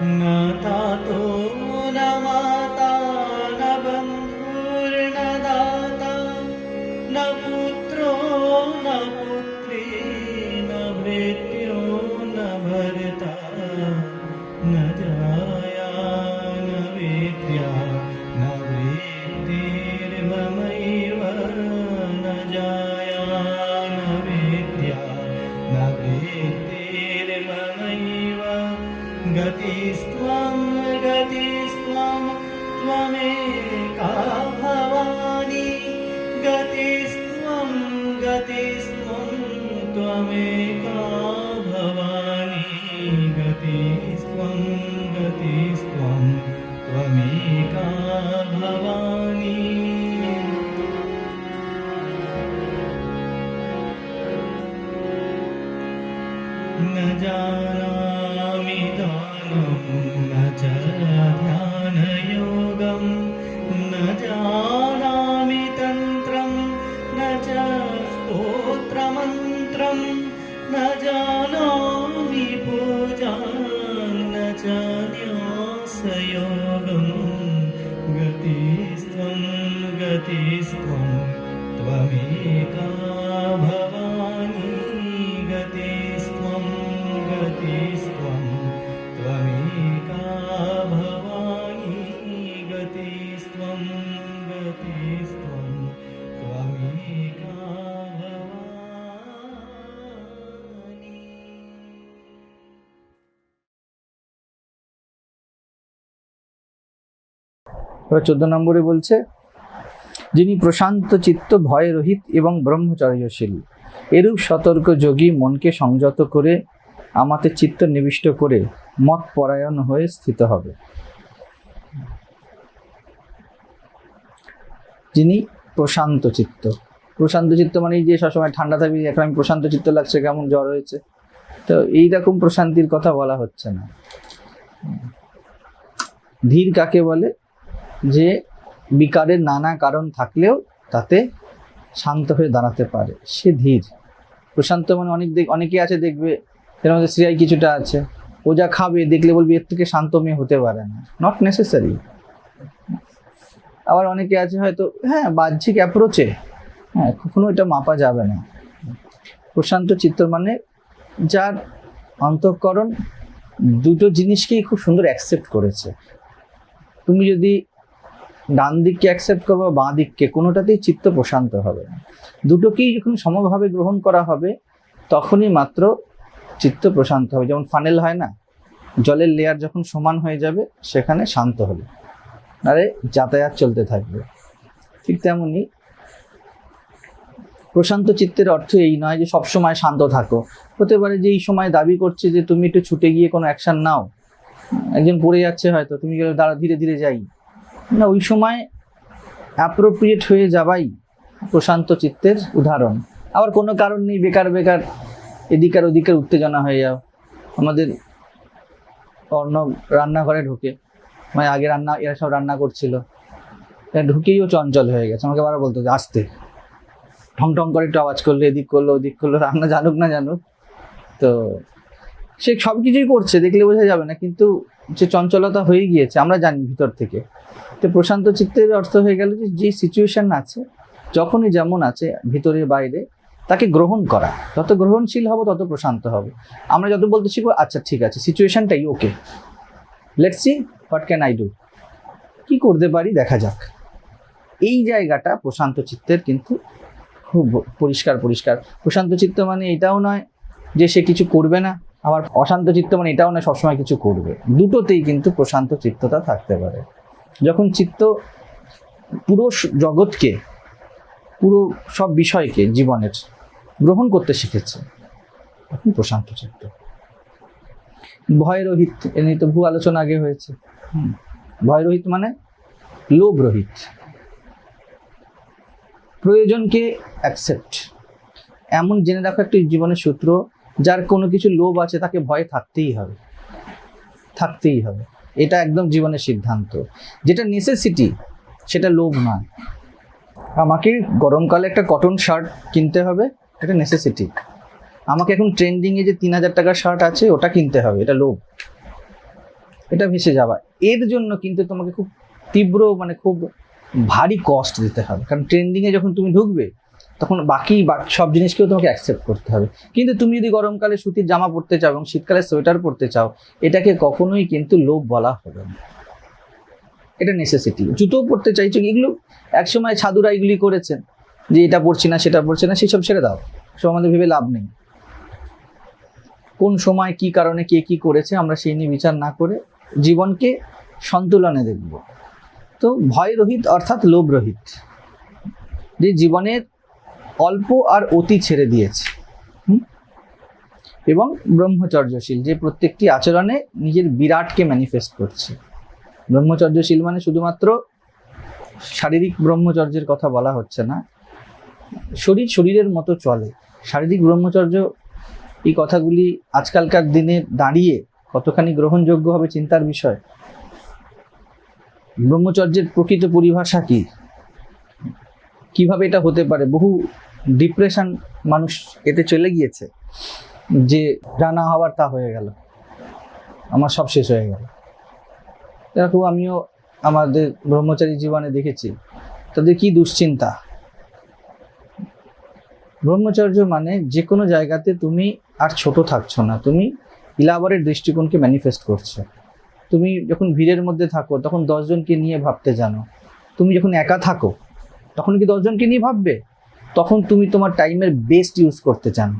なたと गतिस्त्वं त्वमेका भवानि गतिस्त्वं गतिस्त्वं त्वमेका भवानि न्यासयोगं गतिस्त्वं गतिस्त्वं त्वमेका এবার চোদ্দ নম্বরে বলছে, যিনি প্রশান্ত চিত্ত ভয় রহিত এবং ব্রহ্মচর্যশীল, এরূপ সতর্ক যোগী মনকে সংযত করে, আমাতে চিত্ত নিবিষ্ট করে মত পরায়ণ হয়ে স্থিত হবে। যিনি প্রশান্ত চিত্ত প্রশান্ত চিত্ত মানে যে সবসময় ঠান্ডা থাকবে এখন আমি প্রশান্ত চিত্ত লাগছে, কেমন জ্বর হয়েছে। তো এইরকম প্রশান্তির কথা বলা হচ্ছে না। ধীর কাকে বলে? যে বিকারের নানা কারণ থাকলেও তাতে শান্ত হয়ে দাঁড়াতে পারে। সে ধীর। প্রশান্ত মানে অনেক দেখ অনেকে আছে দেখবে, এর মধ্যে শ্রেয়াই কিছুটা আছে। ও যা খাবে, দেখলে বলবি এর থেকে শান্ত মেয়ে হতে পারে না। নট নেসেসারি আবার অনেকে আছে হয়তো হ্যাঁ বাহ্যিক অ্যাপ্রোচে হ্যাঁ কখনো এটা মাপা যাবে না। প্রশান্ত চিত্র মানে যার অন্তঃকরণ দুটো জিনিসকেই খুব সুন্দর অ্যাকসেপ্ট করেছে। তুমি যদি ডান দিককে অ্যাকসেপ্ট করব বাঁ দিককে কোনোটাতেই চিত্ত প্রশান্ত হবে না। দুটোকেই যখন সমভাবে গ্রহণ করা হবে, তখনই মাত্র চিত্ত প্রশান্ত হবে। যেমন ফানেল হয় না, জলের লেয়ার যখন সমান হয়ে যাবে, সেখানে শান্ত হবে। আরে, যাতায়াত চলতে থাকবে। ঠিক তেমনই প্রশান্ত চিত্তের অর্থ এই নয় যে সবসময় শান্ত থাকো। হতে পারে যে এই সময় দাবি করছে যে তুমি একটু ছুটে গিয়ে কোনো অ্যাকশন নাও, একজন পড়ে যাচ্ছে হয়তো, তুমি দাঁড়া, ধীরে ধীরে যাই। না, ওই সময় অ্যাপ্রোপ্রিয়েট হয়ে যাওয়াই প্রশান্ত চিত্তের উদাহরণ। আবার কোনো কারণ নেই, বেকার বেকার, এদিকার ওদিকের উত্তেজনা হয়ে যাও। আমাদের অন্য রান্নাঘরে ঢুকে। মানে আগে রান্না, এরা সব রান্না করছিল। এরা ঢুকেই ও চঞ্চল হয়ে গেছে। আমাকে বারবার বলতো যে, আসতে। ঠং ঠং করে একটু আওয়াজ করল, এদিক করল, ওদিক করল, রান্না জানুক না জানুক। তো সে সব কিছুই করছে, দেখলে বোঝা যাবে না। কিন্তু যে চঞ্চলতা হয়ে গিয়েছে, আমরা জানি ভিতর থেকে। তো প্রশান্ত চিত্তের অর্থ হয়ে গেল যে যে সিচুয়েশন আছে, যখনই যেমন আছে, ভিতরে বাইরে, তাকে গ্রহণ করা। যত গ্রহণশীল হব, তত প্রশান্ত হবে। আমরা যত বলতে শিখব আচ্ছা ঠিক আছে সিচুয়েশনটাই okay let's see what can I do কি করতে পারি? দেখা যাক। এই জায়গাটা প্রশান্ত চিত্তের কিন্তু খুব পরিষ্কার পরিষ্কার। প্রশান্ত চিত্ত মানে এটাও নয় যে, সে কিছু করবে না। আবার অশান্ত চিত্ত মানে এটাও না সবসময় কিছু করবে। দুটোতেই কিন্তু প্রশান্ত চিত্ততা থাকতে পারে। যখন চিত্ত পুরো জগৎকে, পুরো সব বিষয়কে, জীবনের গ্রহণ করতে শিখেছে তখন প্রশান্ত চিত্ত। ভয় রহিত এ নিয়ে তো ভূ আলোচনা আগে হয়েছে। হুম। ভয় রহিত মানে লোভ রহিত প্রয়োজনকে অ্যাকসেপ্ট এমন জেনে রাখো একটি জীবনের সূত্র, যার কোনো কিছু লোভ আছে তাকে ভয় থাকতেই হবে। থাকতেই হবে। এটা একদম জীবনের সিদ্ধান্ত। যেটা নেসেসিটি সেটা লোভ নয়। আমাকে গরমকালে একটা কটন শার্ট কিনতে হবে, এটা নেসেসিটি আমাকে এখন ট্রেন্ডিংয়ে যে তিন হাজার টাকার শার্ট আছে, ওটা কিনতে হবে, এটা লোভ। এটা ভেসে যাওয়া। এর জন্য কিন্তু তোমাকে খুব তীব্র মানে খুব ভারী কস্ট দিতে হবে। কারণ ট্রেন্ডিংয়ে যখন তুমি ঢুকবে তখন বাকি সব জিনিসকেও তোমাকে অ্যাকসেপ্ট করতে হবে। কিন্তু তুমি যদি গরমকালে সুতির জামা পরতে চাও এবং শীতকালে সোয়েটার পরতে চাও, এটাকে কখনোই কিন্তু লোভ বলা হবে না। এটা নেসেসিটি জুতোও পরতে চাইছো, এগুলো একসময় ছাদুরা এগুলি করেছেন, যে এটা পড়ছি না, সেটা পড়ছে না, সেসব ছেড়ে দাও। সব আমাদের ভেবে লাভ নেই। কোন সময়, কি কারণে, কে কি করেছে, আমরা সেই নিয়ে বিচার না করে জীবনকে সন্তুলনে দেখব। তো ভয় রহিত অর্থাৎ লোভ রহিত। যে জীবনের অল্প আর অতি ছেড়ে দিয়েছে। এবং ব্রহ্মচর্যশীল যে প্রত্যেকটি আচরণে নিজের বিরাটকে ম্যানিফেস্ট করছে। ব্রহ্মচর্যশীল মানে শুধুমাত্র শারীরিক ব্রহ্মচর্যের কথা বলা হচ্ছে না, শরীর শরীরের মতো চলে। শারীরিক ব্রহ্মচর্য এই কথাগুলি আজকালকার দিনে দাঁড়িয়ে কতখানি গ্রহণযোগ্য হবে চিন্তার বিষয়? ব্রহ্মচর্যের প্রকৃত পরিভাষা কি? কীভাবে এটা হতে পারে? বহু ডিপ্রেশন মানুষ এতে চলে গিয়েছে যে, যা না হওয়ার তা হয়ে গেল। আমার সব শেষ হয়ে গেল। এরকম আমিও আমাদের ব্রহ্মচারী জীবনে দেখেছি, তাদের কি দুশ্চিন্তা? ব্রহ্মচর্য মানে যে কোনো জায়গাতে তুমি আর ছোট থাকছো না, তুমি ইলাবারের দৃষ্টিকোণকে ম্যানিফেস্ট করছ। তুমি যখন ভিড়ের মধ্যে থাকো, তখন দশজনকে নিয়ে ভাবতে জানো। তুমি যখন একা থাকো, তখন কি দশজনকে নিয়ে ভাববে? তখন তুমি তোমার টাইমের বেস্ট ইউজ করতে চান।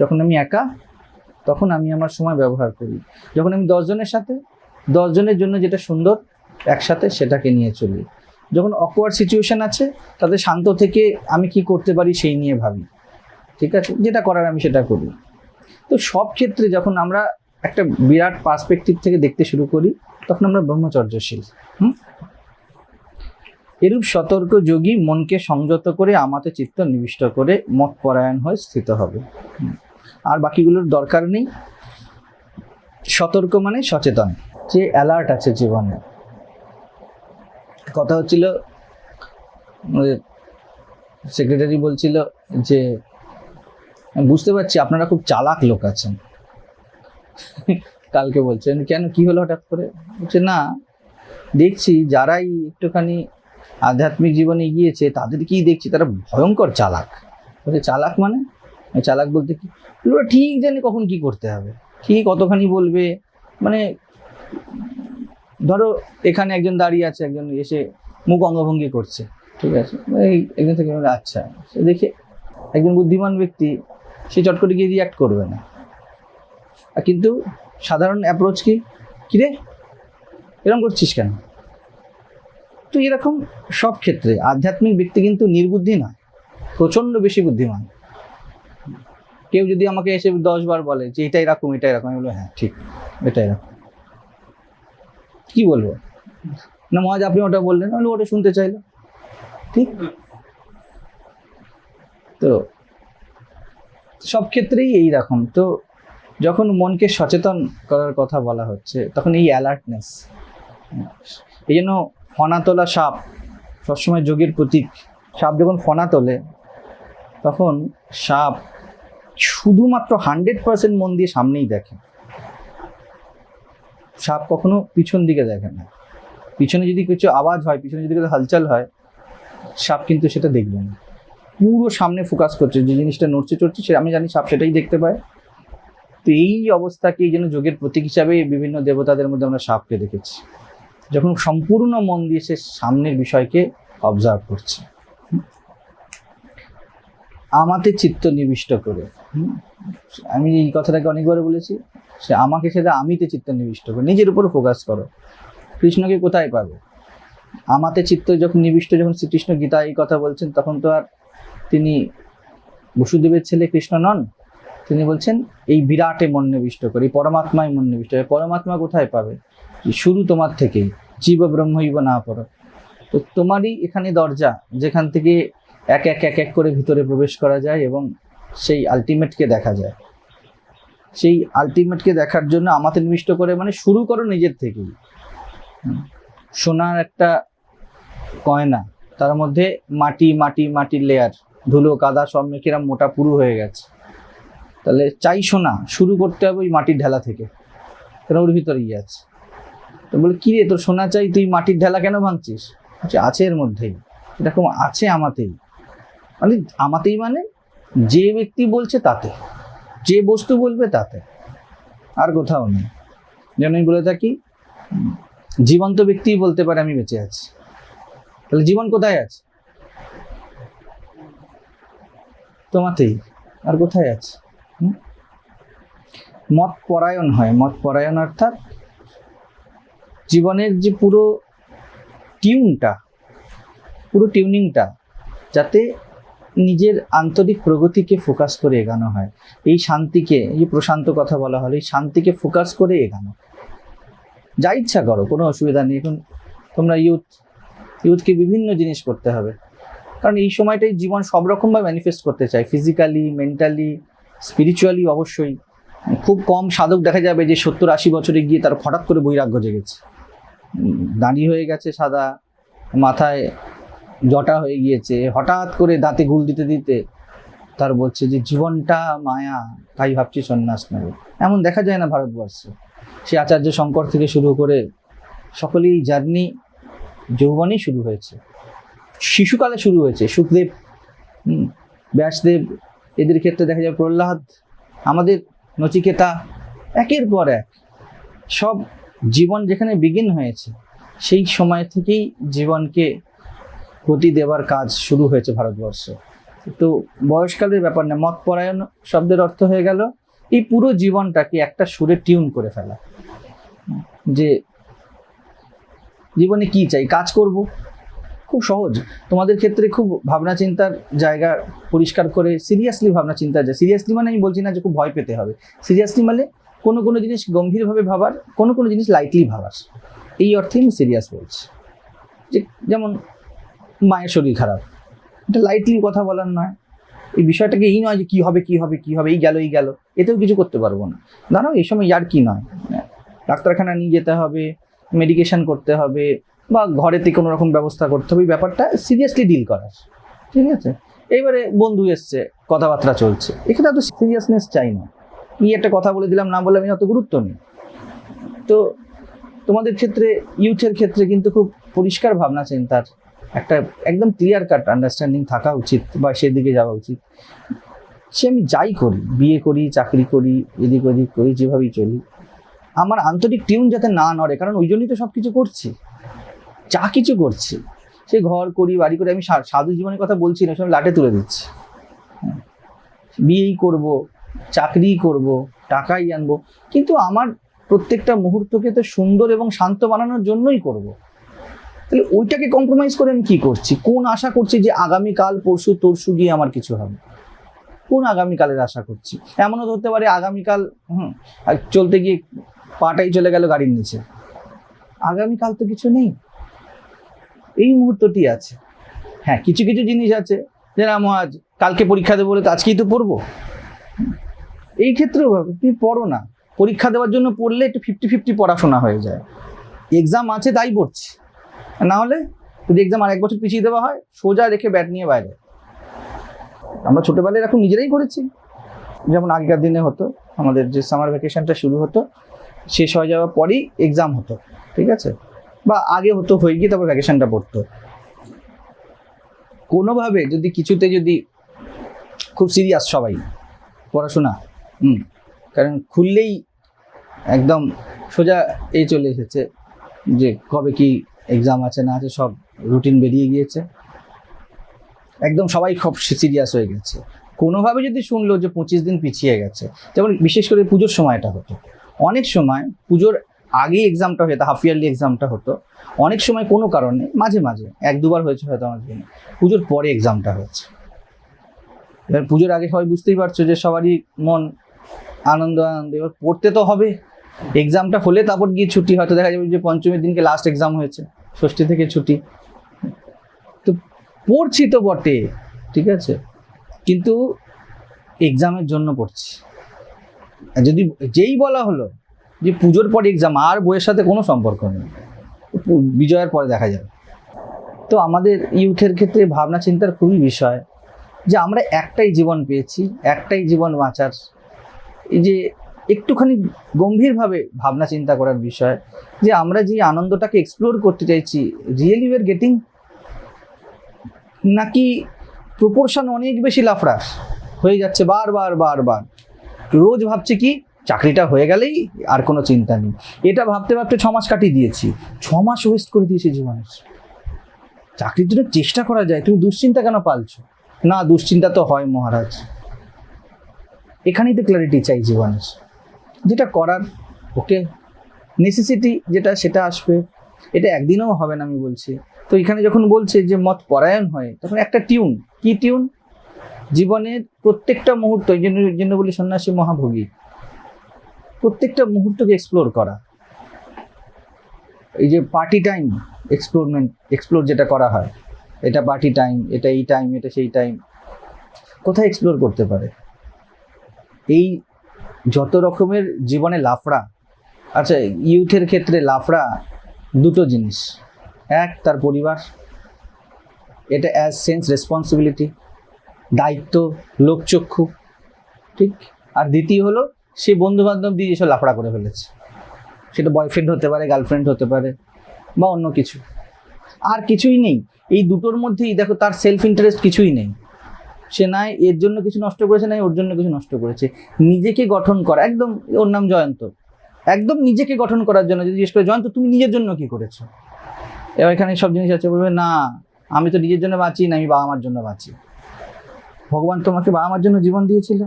যখন আমি একা, তখন আমি আমার সময় ব্যবহার করি। যখন আমি দশজনের সাথে দশজনের জন্য যেটা সুন্দর, একসাথে সেটাকে নিয়ে চলি। যখন অকওয়ার্ড সিচুয়েশান আছে, তাদের শান্ত থেকে আমি কি করতে পারি সেই নিয়ে ভাবি। ঠিক আছে? যেটা করার আমি সেটা করি। তো সব ক্ষেত্রে যখন আমরা একটা বিরাট পার্সপেক্টিভ থেকে দেখতে শুরু করি, তখন আমরা ব্রহ্মচর্যশীল। হুম? এরূপ সতর্ক যোগী মনকে সংযত করে আমাতে চিত্ত নিবিষ্ট করে মত পরায়ণ হয়ে স্থিত হবে। আর বাকিগুলোর দরকার নেই। সতর্ক মানে সচেতন, যে অ্যালার্ট আছে জীবনে। কথা হচ্ছিল সেক্রেটারি বলছিল যে, বুঝতে পারছি, আপনারা খুব চালাক লোক আছেন। কালকে বলছেন কেন, কি হলো হঠাৎ করে? বলছে, না, দেখছি যারাই একটুখানি আধ্যাত্মিক জীবনে গিয়েছে, তাদেরকেই দেখছি, তারা ভয়ঙ্কর চালাক। বলছে, চালাক মানে? চালাক বলতে কি? ওরা ঠিক জানে কখন কি করতে হবে। ঠিক কতখানি বলবে? মানে ধরো, এখানে একজন দাঁড়িয়ে আছে, একজন এসে মুখ অঙ্গভঙ্গি করছে। ঠিক আছে? এই একজন থেকে আচ্ছা। সে দেখে একজন বুদ্ধিমান ব্যক্তি, সে চট করে গিয়ে রিয়াক্ট করবে না। আর কিন্তু সাধারণ অ্যাপ্রোচ কি? কিরে এরকম করছিস কেন? তো এরকম সব ক্ষেত্রে আধ্যাত্মিক ব্যক্তি কিন্তু নির্বুদ্ধি নয়, প্রচণ্ড বেশি বুদ্ধিমান। কেউ যদি আমাকে এসে দশ বার বলে যে এটাই রাখুন এটাই রাখুন, আমি বলব হ্যাঁ ঠিক, এটাই রাখুন। কি বলব? না মহাজ আপনি ওটা বললেন, আমি ওটা শুনতে চাইলো ঠিক? তো সব ক্ষেত্রেই এই রকম। তো যখন মনকে সচেতন করার কথা বলা হচ্ছে, তখন এই অ্যালার্টনেস এই জন্য ফনা তোলা সাপ, সবসময় যোগের প্রতীক। সাপ যখন ফনা তোলে, তখন সাপ শুধুমাত্র হান্ড্রেড পার্সেন্ট মন দিয়ে সামনেই দেখে। সাপ কখনো পিছন দিকে দেখে না। পিছনে যদি কিছু আওয়াজ হয়, পিছনে যদি কিছু হালচাল হয়, সাপ কিন্তু সেটা দেখবে না। পুরো সামনে ফোকাস করছে, যে জিনিসটা নড়ছে চড়ছে, সে আমি জানি সাপ সেটাই দেখতে পায়। তো এই অবস্থাকে এই জন্য যোগের প্রতীক হিসাবে বিভিন্ন দেবতাদের মধ্যে আমরা সাপকে দেখেছি। যখন সম্পূর্ণ মন দিয়ে সে সামনের বিষয়কে অবজার্ভ করছে। আমাতে চিত্ত নিবিষ্ট করে। আমি এই কথাটাকে অনেকবার বলেছি, সে আমাকে সেটা আমিতে চিত্ত নিবিষ্ট করে। নিজের উপর ফোকাস করো। কৃষ্ণকে কোথায় পাবে? আমাতে চিত্ত যখন নিবিষ্ট, যখন শ্রীকৃষ্ণ গীতা এই কথা বলছেন, তখন তো আর তিনি বসুদেবের ছেলে কৃষ্ণ নন। তিনি বলছেন, এই বিরাটে মন নিবিষ্ট করে, এই পরমাত্মায় মন নিবিষ্ট করে। পরমাত্মা কোথায় পাবে? শুরু তোমার থেকেই জীব ব্রহ্মইব না পর তো তোমারই এখানে দরজা, যেখান থেকে এক এক এক এক করে ভিতরে প্রবেশ করা যায় এবং সেই আলটিমেটকে দেখা যায়। সেই আলটিমেটকে দেখার জন্য আমাতে নিবিষ্ট করে মানে শুরু করো নিজের থেকেই। সোনার একটা কয়না তার মধ্যে মাটি মাটি, মাটির লেয়ার ধুলো, কাদা সব মেখেরাম মোটা পুরু হয়ে গেছে। তাহলে চাই সোনা, শুরু করতে হবে ওই মাটির ঢেলা থেকে কেন ওর ভিতরেই আছে। তো বলে, কি রে, তোর সোনা চাই, তুই মাটির ঢেলা কেন ভাঙছিস? আছে এর মধ্যেই। এরকম আছে আমাতেই। মানে আমাতেই মানে যে ব্যক্তি বলছে তাতে, যে বস্তু বলবে তাতে, আর কোথাও নেই। যেন আমি বলে থাকি, জীবন্ত ব্যক্তি বলতে পারে, আমি বেঁচে আছি। তাহলে জীবন কোথায় আছে? তোমাতেই, আর কোথায় আছে? মত পরায়ণ হয়। মত পরায়ণ অর্থাৎ জীবনের যে পুরো টিউনটা, পুরো টিউনিংটা, যাতে নিজের আন্তরিক প্রগতিকে ফোকাস করে এগানো হয়, এই শান্তিকে, এই প্রশান্ত কথা বলা হলো, এই শান্তিকে ফোকাস করে এগানো। যা ইচ্ছা করো, কোনো অসুবিধা নেই। এখন তোমরা ইউথ ইউথকে বিভিন্ন জিনিস করতে হবে। কারণ এই সময়টাই জীবন সব রকমভাবে ম্যানিফেস্ট করতে চায়। ফিজিক্যালি মেন্টালি স্পিরিচুয়ালি অবশ্যই। খুব কম সাধক দেখা যাবে যে সত্তর আশি বছরে গিয়ে তার হঠাৎ করে বৈরাগ্য জেগেছে। দাড়ি হয়ে গেছে সাদা, মাথায় জটা হয়ে গিয়েছে। হঠাৎ করে দাঁতে গুল দিতে দিতে তার বলছে যে, জীবনটা মায়া, তাই ভাবছি সন্ন্যাস নেব। এমন দেখা যায় না ভারতবর্ষে। সে আচার্য শঙ্কর থেকে শুরু করে সকলেই জার্নি, যৌবনেই শুরু হয়েছে। শিশুকালে শুরু হয়েছে। সুখদেব ব্যাসদেব, এদের ক্ষেত্রে দেখা যায় প্রহ্লাদ, আমাদের নচিকেতা, একের পর এক। সব জীবন যেখানে বিগিন হয়েছে, সেই সময় থেকেই জীবনকে গতি দেওয়ার কাজ শুরু হয়েছে ভারতবর্ষে। তো বয়সকালের ব্যাপার না, মত পরায়ণ শব্দের অর্থ হয়ে গেল, এই পুরো জীবনটাকে একটা সুরে টিউন করে ফেলা। যে জীবনে কি চাই, কাজ করব? খুব সহজ। তোমাদের ক্ষেত্রে খুব ভাবনা চিন্তার জায়গা পরিষ্কার করে সিরিয়াসলি ভাবনা চিন্তার যায় সিরিয়াসলি মানে আমি বলছি না যে খুব ভয় পেতে হবে। সিরিয়াসলি মানে কোনো কোনো জিনিস গম্ভীরভাবে ভাবার, কোনো কোনো জিনিস লাইটলি ভাবার। এই অর্থে আমি সিরিয়াস বলছি। যে যেমন মায়ের শরীর খারাপ, এটা লাইটলি কথা বলার নয়। এই বিষয়টাকে এই নয় যে কী হবে কী হবে কী হবে, এই গেল এই গেল, এতেও কিছু করতে পারব না। দাঁড়াও, এই সময় আর কি নয়? ডাক্তারখানা নিয়ে যেতে হবে মেডিকেশন করতে হবে, বা ঘরেতে কোনো রকম ব্যবস্থা করতে হবে ব্যাপারটা সিরিয়াসলি ডিল করার। ঠিক আছে? এইবারে বন্ধু এসছে, কথাবার্তা চলছে। এখানে তো সিরিয়াসনেস চাই না। কি একটা কথা বলে দিলাম, না বলে আমি অত গুরুত্ব নেই। তো তোমাদের ক্ষেত্রে ইউথের ক্ষেত্রে কিন্তু খুব পরিষ্কার ভাবনা, চিন্তার একটা একদম ক্লিয়ার কাট আন্ডারস্ট্যান্ডিং থাকা উচিত বা সেদিকে যাওয়া উচিত। সে আমি যাই করি, বিয়ে করি, চাকরি করি, এদিক ওদিক করি, যেভাবেই চলি। আমার আন্তরিক টিউন যাতে না নড়ে, কারণ ওই জন্যই তো সব কিছু করছি। যা কিছু করছি, সে ঘর করি, বাড়ি করে, আমি সাধু জীবনের কথা বলছি না সব লাটে তুলে দিচ্ছি। হ্যাঁ। বিয়েই করব চাকরি করব, টাকাই আনব, কিন্তু আমার প্রত্যেকটা মুহূর্তকে তো সুন্দর এবং শান্ত বানানোর জন্যই করব। তাহলে ওইটাকে কম্প্রোমাইজ করে আমি কী করছি? কোন আশা করছি যে আগামীকাল, পরশু, তরশু গিয়ে আমার কিছু হবে? কোন আগামীকালের আশা করছি? এমনও ধরতে পারে আগামীকাল, হুম চলতে গিয়ে পাটাই চলে গেল গাড়ির নিচে। আগামীকাল তো কিছু নেই। এই মুহূর্তটি আছে। হ্যাঁ কিছু কিছু জিনিস আছে। যে না আজ কালকে পরীক্ষা দেবো বলে তো আজকেই তো পড়ব। এই ক্ষেত্রেও তুমি পড়ো না। পরীক্ষা দেওয়ার জন্য পড়লে একটু ফিফটি ফিফটি পড়াশোনা হয়ে যায়। এক্সাম আছে তাই পড়ছি। না হলে যদি এক্সাম আর এক বছর পিছিয়ে দেওয়া হয়, সোজা রেখে ব্যাট নিয়ে বাইরে। আমরা ছোটোবেলায় এখন নিজেরাই করেছি। যেমন আগেকার দিনে হতো, আমাদের যে সামার ভ্যাকেশনটা শুরু হতো, শেষ হয়ে যাওয়ার পরেই এক্সাম হতো, ঠিক আছে? বা আগে হতো, হয়ে গিয়ে তারপর ভ্যাকেশনটা পড়তো। কোনোভাবে যদি কিছুতে যদি খুব সিরিয়াস সবাই, পড়াশোনা কারণ খুললেই একদম সোজা এই চলে এসেছে যে কবে কি এক্সাম আছে, না আছে, সব রুটিন বেরিয়ে গিয়েছে। একদম সবাই খুব সিরিয়াস হয়ে গেছে। কোনোভাবে যদি শুনলো যে পঁচিশ দিন পিছিয়ে গেছে, যেমন বিশেষ করে পুজোর সময়টা হতো। অনেক সময় পুজোর আগেই এক্সামটা হতো হাফ ইয়ারলি এক্সামটা হতো। অনেক সময় কোনো কারণে, মাঝে মাঝে, এক দুবার হয়েছে হয়তো আমার জন্য। পুজোর পরে এক্সামটা হয়েছে। এবার পুজোর আগে সবাই বুঝতেই পারছ যে সবারই মন আনন্দ আনন্দ। এবার পড়তে তো হবে। এক্সামটা হলে তারপর গিয়ে ছুটি। হয়তো দেখা যাবে যে পঞ্চমীর দিনকে লাস্ট এক্সাম হয়েছে। ষষ্ঠী থেকে ছুটি। তো পড়ছি তো বটে, ঠিক আছে? কিন্তু এক্সামের জন্য পড়ছি। যদি যেই বলা হলো যে পুজোর পর এক্সাম আর বইয়ের সাথে কোনো সম্পর্ক নেই। বিজয়ের পরে দেখা যাবে। তো আমাদের ইউথের ক্ষেত্রে ভাবনা চিন্তার খুবই বিষয় যে আমরা একটাই জীবন পেয়েছি, একটাই জীবন বাঁচার এই যে একটুখানি গম্ভীরভাবে ভাবনা চিন্তা করার বিষয়, যে আমরা যে আনন্দটাকে এক্সপ্লোর করতে চাইছি রিয়েলি আর গেটিং নাকি প্রপোর্শন অনেক বেশি লাফড়াস হয়ে যাচ্ছে বারবার বারবার রোজ ভাবছি কি, চাকরিটা হয়ে গেলেই আর কোনো চিন্তা নেই। এটা ভাবতে ভাবতে ছ মাস কাটিয়ে দিয়েছি। ছ মাস ওয়েস্ট করে দিয়েছি জীবনের চাকরির জন্য চেষ্টা করা যায়, তুমি দুশ্চিন্তা কেন পালছো? না, দুশ্চিন্তা তো হয় মহারাজ। এখানেই তো ক্ল্যারিটি চাই জীবনের। যেটা করার ওকে নেসেসিটি যেটা, সেটা আসবে। এটা একদিনেও হবে না আমি বলছি। তো এখানে যখন বলছে যে মত পরায়ণ হয়, তখন একটা টিউন কি টিউন জীবনের প্রত্যেকটা মুহূর্ত, এই জন্য জন্য বলি সন্ন্যাসী মহাভোগী। প্রত্যেকটা মুহূর্তকে এক্সপ্লোর করা। এই যে পার্টি টাইম এক্সপ্লোরমেন্ট এক্সপ্লোর যেটা করা হয়। এটা পার্টি টাইম এটা এই টাইম এটা সেই টাইম কোথায় এক্সপ্লোর করতে পারে? এই যত রকমের জীবনে লাফড়া আচ্ছা ইউথের ক্ষেত্রে লাফড়া দুটো জিনিস। এক, তার পরিবার। এটা অ্যাজ সেন্স রেসপন্সিবিলিটি দায়িত্ব, লোকচক্ষু, ঠিক? আর দ্বিতীয় হলো, সে বন্ধু বান্ধব দিয়ে যেসব লাফড়া করে ফেলেছে। সেটা বয়ফ্রেন্ড হতে পারে গার্লফ্রেন্ড হতে পারে, বা অন্য কিছু। আর কিছুই নেই। এই দুটোর মধ্যেই দেখো, তার সেলফ ইন্টারেস্ট কিছুই নেই। সে নাই, এর জন্য কিছু নষ্ট করেছে, নাই, ওর জন্য কিছু নষ্ট করেছে। নিজেকে গঠন করা, একদম, ওর নাম জয়ন্ত। একদম নিজেকে গঠন করার জন্য, যদি জিজ্ঞেস করে, জয়ন্ত, তুমি নিজের জন্য কি করেছ? এবার এখানে সব জিনিস আছে, বলবে, না, আমি তো নিজের জন্য বাঁচি, না, আমি বাবা মার জন্য বাঁচি। ভগবান তোমাকে বাবা মার জন্য জীবন দিয়েছিল।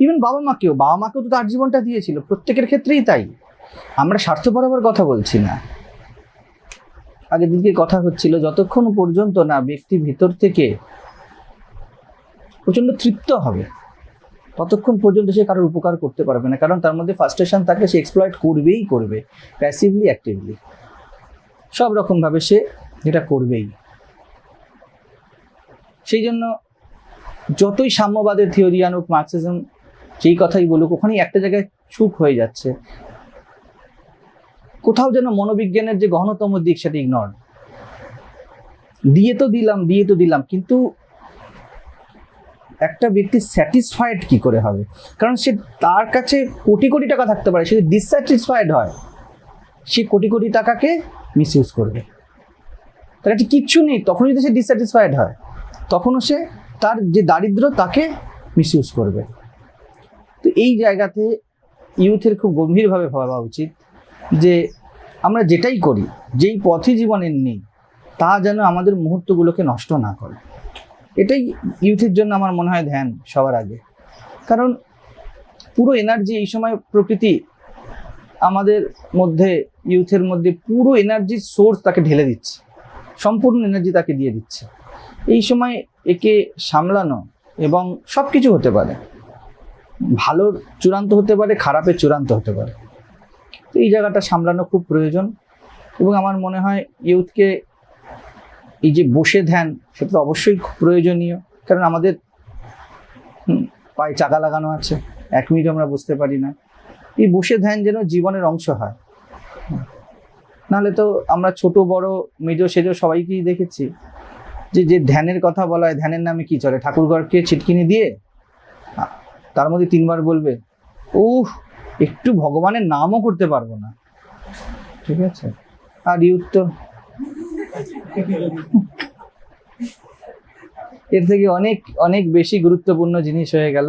ইভেন বাবা মাকেও বাবা মাকেও তো তার জীবনটা দিয়েছিল, প্রত্যেকের ক্ষেত্রেই তাই। আমরা স্বার্থ বরাবর কথা বলছি না। আগের দিনকে কথা হচ্ছিল, যতক্ষণ পর্যন্ত না ব্যক্তি ভিতর থেকে প্রচণ্ড তৃপ্ত হবে। ততক্ষণ পর্যন্ত সে কারোর উপকার করতে পারবে না, কারণ তার মধ্যে ফার্স্টেশন থাকলে সে এক্সপ্লয়েট করবেই করবে প্যাসিভলি অ্যাক্টিভলি সব রকমভাবে সে এটা করবেই। সেই জন্য যতই সাম্যবাদের থিওরি আনুক মার্কসিজম যেই কথাই বলুক, ওখানেই একটা জায়গায় চুপ হয়ে যাচ্ছে। কোথাও যেন মনোবিজ্ঞানের যে গহনতম দিক সেটা ইগনোর দিয়ে তো দিলাম, দিয়ে তো দিলাম, কিন্তু একটা ব্যক্তি স্যাটিসফাইড কি করে হবে? কারণ সে তার কাছে কোটি কোটি টাকা থাকতে পারে, সে ডিসস্যাটিসফাইড হয়, সে কোটি কোটি টাকাকে মিস ইউজ করবে। তার কাছে কিচ্ছু নেই তখন যদি সে ডিসস্যাটিসফাইড হয়, তখনও সে তার যে দারিদ্র তাকে মিস ইউজ করবে। তো এই জায়গাতে ইউথের খুব গম্ভীরভাবে ভাবা উচিত যে আমরা যেটাই করি, যেই পথই জীবনের নেই, তা যেন আমাদের মুহূর্তগুলোকে নষ্ট না করে। এটাই ইউথের জন্য আমার মনে হয় ধ্যান সবার আগে। কারণ পুরো এনার্জি এই সময় প্রকৃতি আমাদের মধ্যে ইউথের মধ্যে পুরো এনার্জির সোর্স তাকে ঢেলে দিচ্ছে। সম্পূর্ণ এনার্জি তাকে দিয়ে দিচ্ছে। এই সময় একে সামলানো এবং সব কিছু হতে পারে। ভালোর চূড়ান্ত হতে পারে, খারাপের চূড়ান্ত হতে পারে। তো এই জায়গাটা সামলানো খুব প্রয়োজন এবং আমার মনে হয় ইউথকে এই যে বসে ধ্যান, সেটা তো অবশ্যই প্রয়োজনীয়। কারণ আমাদের পায়ে চাকা লাগানো আছে, এক মিনিট আমরা বুঝতে পারি না। এই বসে ধ্যান যেন জীবনের অংশ হয়। নাহলে তো আমরা ছোট, বড়, মেজো, সেজো সবাইকেই দেখেছি যে যে ধ্যানের কথা বলা হয়, ধ্যানের নামে কি চলে? ঠাকুরঘরকে ছিটকিনি দিয়ে তার মধ্যে তিনবার বলবে, উহ, একটু ভগবানের নামও করতে পারব না। ঠিক আছে? আর ইউথ তো এর থেকে অনেক অনেক বেশি গুরুত্বপূর্ণ জিনিস হয়ে গেল,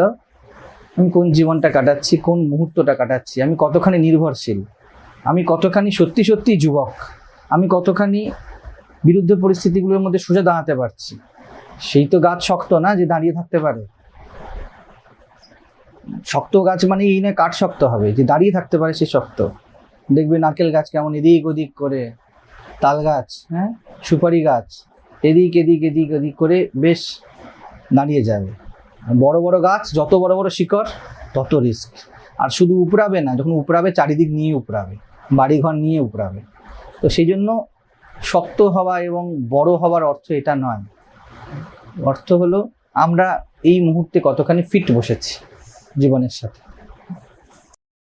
আমি কোন জীবনটা কাটাচ্ছি, কোন মুহূর্তটা কাটাচ্ছি। আমি কতখানি নির্ভরশীল, আমি কতখানি সত্যি সত্যি যুবক, আমি কতখানি বিরুদ্ধ পরিস্থিতিগুলোর মধ্যে সোজা দাঁড়াতে পারছি। সেই তো গাছ শক্ত না যে দাঁড়িয়ে থাকতে পারে। শক্ত গাছ মানে এই না কাঠ শক্ত হবে, যে দাঁড়িয়ে থাকতে পারে সে শক্ত। দেখবে নারকেল গাছ কেমন এদিক ওদিক করে তাল গাছ হ্যাঁ। সুপারি গাছ এদিক এদিক এদিক এদিক করে বেশ দাঁড়িয়ে যাবে। বড় বড় গাছ যত বড় বড় শিকড় তত রিস্ক। আর শুধু উপড়াবে না যখন উপড়াবে চারিদিক নিয়ে উপড়াবে বাড়িঘর নিয়ে উপড়াবে। তো সেই জন্য শক্ত হওয়া এবং বড় হওয়ার অর্থ এটা নয়। অর্থ হলো আমরা এই মুহূর্তে কতখানি ফিট বসেছি জীবনের সাথে।